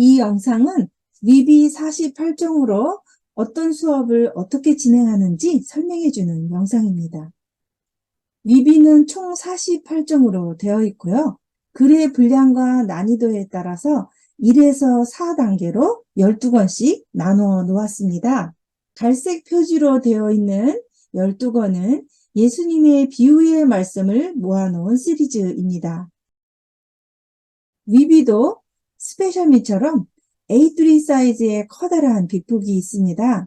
이 영상은 위비 48종으로 어떤 수업을 어떻게 진행하는지 설명해 주는 영상입니다. 위비는 총 48종으로 되어 있고요. 글의 분량과 난이도에 따라서 1에서 4단계로 12권씩 나누어 놓았습니다. 갈색 표지로 되어 있는 12권은 예수님의 비유의 말씀을 모아놓은 시리즈입니다. 위비도 스페셜미처럼 A3 사이즈의 커다란 빅북이 있습니다.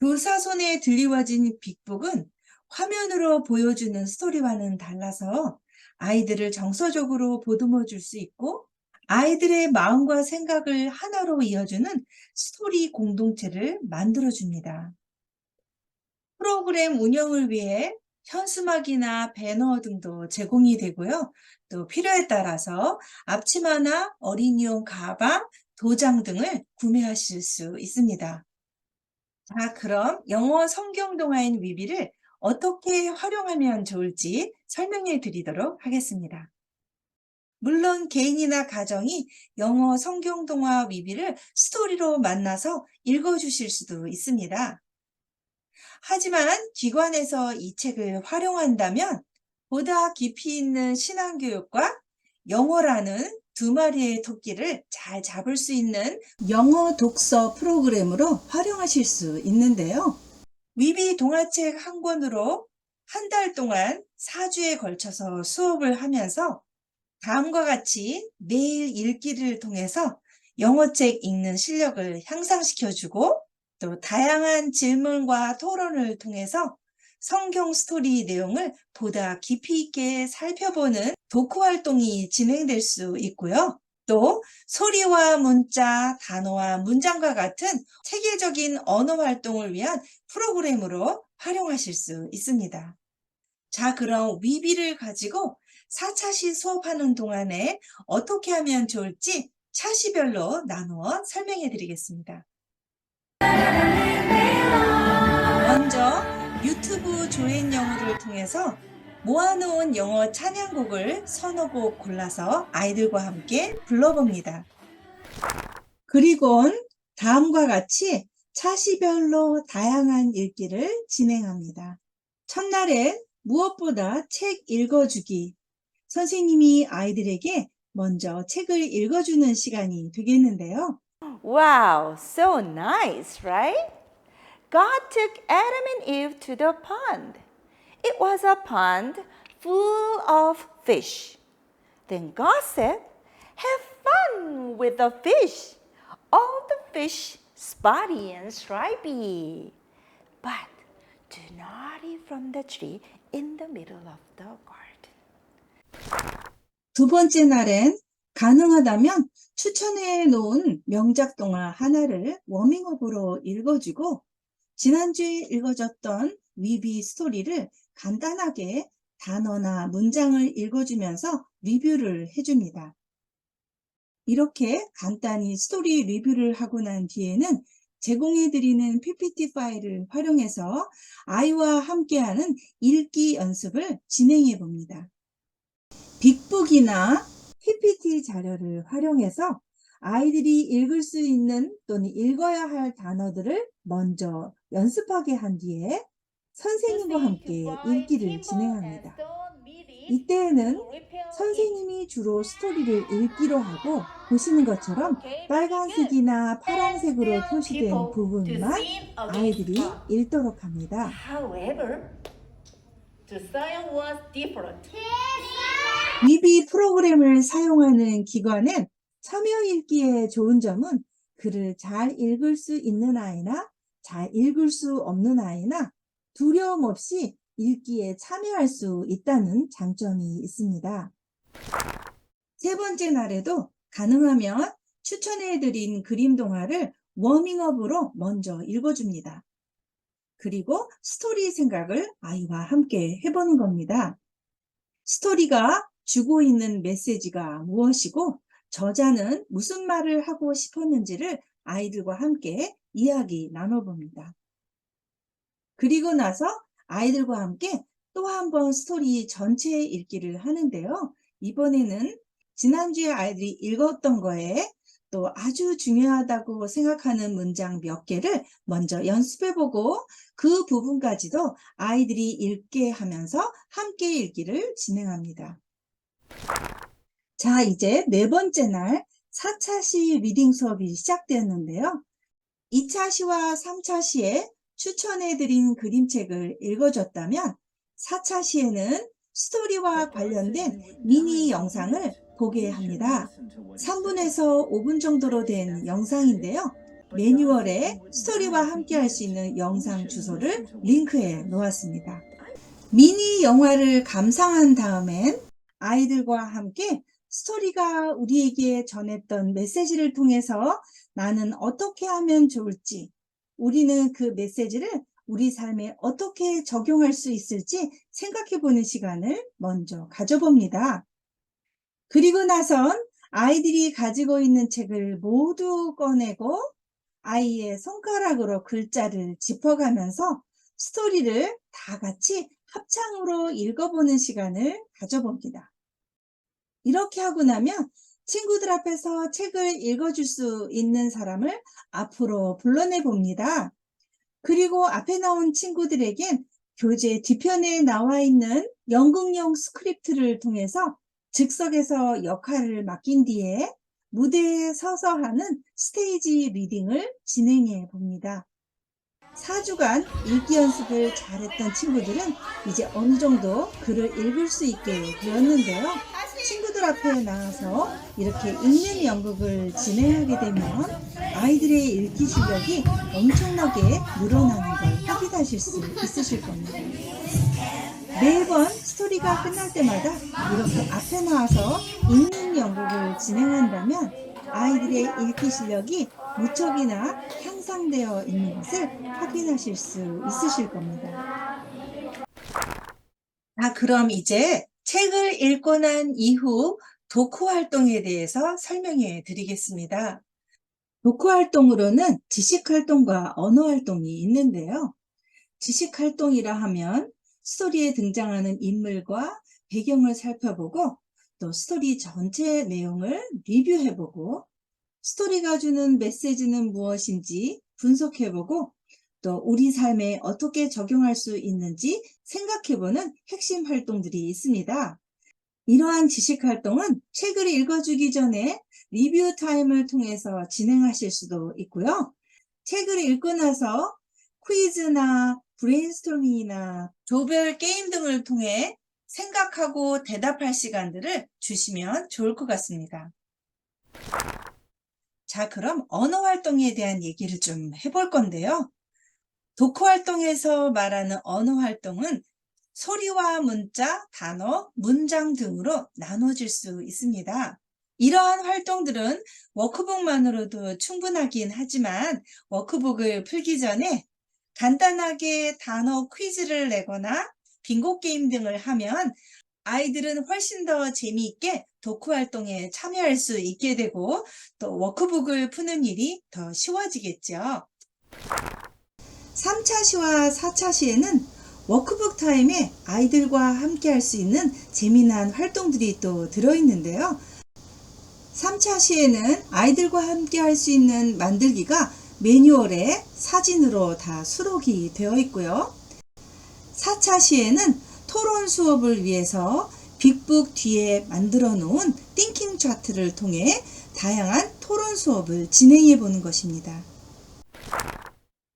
교사손에 들리워진 빅북은 화면으로 보여주는 스토리와는 달라서 아이들을 정서적으로 보듬어 줄 수 있고 아이들의 마음과 생각을 하나로 이어주는 스토리 공동체를 만들어 줍니다. 프로그램 운영을 위해 현수막이나 배너 등도 제공이 되고요. 또 필요에 따라서 앞치마나 어린이용 가방, 도장 등을 구매하실 수 있습니다. 자, 그럼 영어 성경 동화인 위비를 어떻게 활용하면 좋을지 설명해 드리도록 하겠습니다. 물론 개인이나 가정이 영어 성경 동화 위비를 스토리로 만나서 읽어 주실 수도 있습니다. 하지만 기관에서 이 책을 활용한다면 보다 깊이 있는 신앙교육과 영어라는 두 마리의 토끼를 잘 잡을 수 있는 영어 독서 프로그램으로 활용하실 수 있는데요. 위비 동화책 한 권으로 한 달 동안 4주에 걸쳐서 수업을 하면서 다음과 같이 매일 읽기를 통해서 영어책 읽는 실력을 향상시켜주고 또 다양한 질문과 토론을 통해서 성경 스토리 내용을 보다 깊이 있게 살펴보는 독후 활동이 진행될 수 있고요. 또 소리와 문자, 단어와 문장과 같은 체계적인 언어 활동을 위한 프로그램으로 활용하실 수 있습니다. 자, 그럼 위비를 가지고 4차시 수업하는 동안에 어떻게 하면 좋을지 차시별로 나누어 설명해 드리겠습니다. 먼저 유튜브 조인 영어를 통해서 모아놓은 영어 찬양곡을 서너 곡 골라서 아이들과 함께 불러봅니다. 그리곤 다음과 같이 차시별로 다양한 읽기를 진행합니다. 첫날엔 무엇보다 책 읽어주기. 선생님이 아이들에게 먼저 책을 읽어주는 시간이 되겠는데요. Wow, so nice, right? God took Adam and Eve to the pond. It was a pond full of fish. Then God said, Have fun with the fish. All the fish spotty and stripy. But do not eat from the tree in the middle of the garden. 두 번째 날엔 가능하다면 추천해 놓은 명작 동화 하나를 워밍업으로 읽어주고 지난주에 읽어줬던 위비 스토리를 간단하게 단어나 문장을 읽어주면서 리뷰를 해줍니다. 이렇게 간단히 스토리 리뷰를 하고 난 뒤에는 제공해드리는 PPT 파일을 활용해서 아이와 함께하는 읽기 연습을 진행해 봅니다. 빅북이나 PPT 자료를 활용해서 아이들이 읽을 수 있는 또는 읽어야 할 단어들을 먼저 연습하게 한 뒤에 선생님과 함께 읽기를 진행합니다. 이때에는 선생님이 주로 스토리를 읽기로 하고 보시는 것처럼 빨간색이나 파란색으로 표시된 부분만 아이들이 읽도록 합니다. 위비 프로그램을 사용하는 기관은 참여 읽기에 좋은 점은 글을 잘 읽을 수 있는 아이나 잘 읽을 수 없는 아이나 두려움 없이 읽기에 참여할 수 있다는 장점이 있습니다. 세 번째 날에도 가능하면 추천해드린 그림 동화를 워밍업으로 먼저 읽어줍니다. 그리고 스토리 생각을 아이와 함께 해보는 겁니다. 스토리가 주고 있는 메시지가 무엇이고 저자는 무슨 말을 하고 싶었는지를 아이들과 함께 이야기 나눠봅니다. 그리고 나서 아이들과 함께 또 한 번 스토리 전체 읽기를 하는데요. 이번에는 지난주에 아이들이 읽었던 거에 또 아주 중요하다고 생각하는 문장 몇 개를 먼저 연습해보고 그 부분까지도 아이들이 읽게 하면서 함께 읽기를 진행합니다. 자, 이제 네 번째 날 4차 시 리딩 수업이 시작되었는데요. 2차 시와 3차 시에 추천해드린 그림책을 읽어줬다면 4차 시에는 스토리와 관련된 미니 영상을 보게 합니다. 3분에서 5분 정도로 된 영상인데요. 매뉴얼에 스토리와 함께 할 수 있는 영상 주소를 링크해 놓았습니다. 미니 영화를 감상한 다음엔 아이들과 함께 스토리가 우리에게 전했던 메시지를 통해서 나는 어떻게 하면 좋을지, 우리는 그 메시지를 우리 삶에 어떻게 적용할 수 있을지 생각해 보는 시간을 먼저 가져봅니다. 그리고 나선 아이들이 가지고 있는 책을 모두 꺼내고 아이의 손가락으로 글자를 짚어가면서 스토리를 다 같이 합창으로 읽어보는 시간을 가져봅니다. 이렇게 하고 나면 친구들 앞에서 책을 읽어줄 수 있는 사람을 앞으로 불러내 봅니다. 그리고 앞에 나온 친구들에겐 교재 뒤편에 나와 있는 연극용 스크립트를 통해서 즉석에서 역할을 맡긴 뒤에 무대에 서서 하는 스테이지 리딩을 진행해 봅니다. 4주간 읽기 연습을 잘했던 친구들은 이제 어느 정도 글을 읽을 수 있게 되었는데요. 친구들 앞에 나와서 이렇게 읽는 연극을 진행하게 되면 아이들의 읽기 실력이 엄청나게 늘어나는 걸 확인하실 수 있으실 겁니다. 매번 스토리가 끝날 때마다 이렇게 앞에 나와서 읽는 연극을 진행한다면 아이들의 읽기 실력이 무척이나 향상되어 있는 것을 확인하실 수 있으실 겁니다. 자, 그럼 이제 책을 읽고 난 이후 독후 활동에 대해서 설명해 드리겠습니다. 독후 활동으로는 지식 활동과 언어 활동이 있는데요. 지식 활동이라 하면 스토리에 등장하는 인물과 배경을 살펴보고 또 스토리 전체 내용을 리뷰해보고 스토리가 주는 메시지는 무엇인지 분석해보고 또 우리 삶에 어떻게 적용할 수 있는지 생각해보는 핵심 활동들이 있습니다. 이러한 지식 활동은 책을 읽어주기 전에 리뷰 타임을 통해서 진행하실 수도 있고요. 책을 읽고 나서 퀴즈나 브레인스토밍이나 조별 게임 등을 통해 생각하고 대답할 시간들을 주시면 좋을 것 같습니다. 자, 그럼 언어 활동에 대한 얘기를 좀 해볼 건데요. 독후 활동에서 말하는 언어 활동은 소리와 문자, 단어, 문장 등으로 나눠질 수 있습니다. 이러한 활동들은 워크북만으로도 충분하긴 하지만 워크북을 풀기 전에 간단하게 단어 퀴즈를 내거나 빙고 게임 등을 하면 아이들은 훨씬 더 재미있게 독후 활동에 참여할 수 있게 되고 또 워크북을 푸는 일이 더 쉬워지겠죠. 3차 시와 4차 시에는 워크북 타임에 아이들과 함께 할 수 있는 재미난 활동들이 또 들어있는데요. 3차 시에는 아이들과 함께 할 수 있는 만들기가 매뉴얼에 사진으로 다 수록이 되어 있고요. 4차 시에는 토론 수업을 위해서 빅북 뒤에 만들어 놓은 띵킹 차트를 통해 다양한 토론 수업을 진행해 보는 것입니다.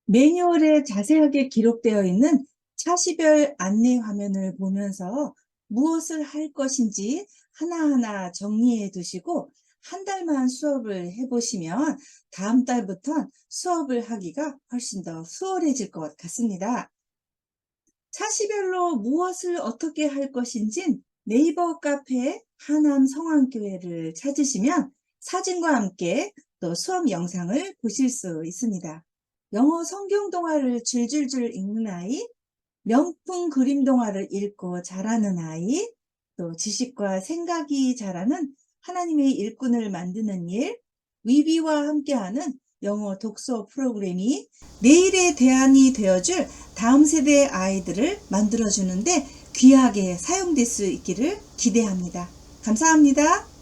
매뉴얼에 자세하게 기록되어 있는 차시별 안내 화면을 보면서 무엇을 할 것인지 하나하나 정리해 두시고 한 달만 수업을 해보시면 다음 달부터 수업을 하기가 훨씬 더 수월해질 것 같습니다. 차시별로 무엇을 어떻게 할 것인진 네이버 카페 하남 성황교회를 찾으시면 사진과 함께 또 수업 영상을 보실 수 있습니다. 영어 성경 동화를 줄줄줄 읽는 아이, 명품 그림 동화를 읽고 잘하는 아이, 또 지식과 생각이 자라는 하나님의 일꾼을 만드는 일, 위비와 함께하는 영어 독서 프로그램이 내일의 대안이 되어줄 다음 세대의 아이들을 만들어주는데 귀하게 사용될 수 있기를 기대합니다. 감사합니다.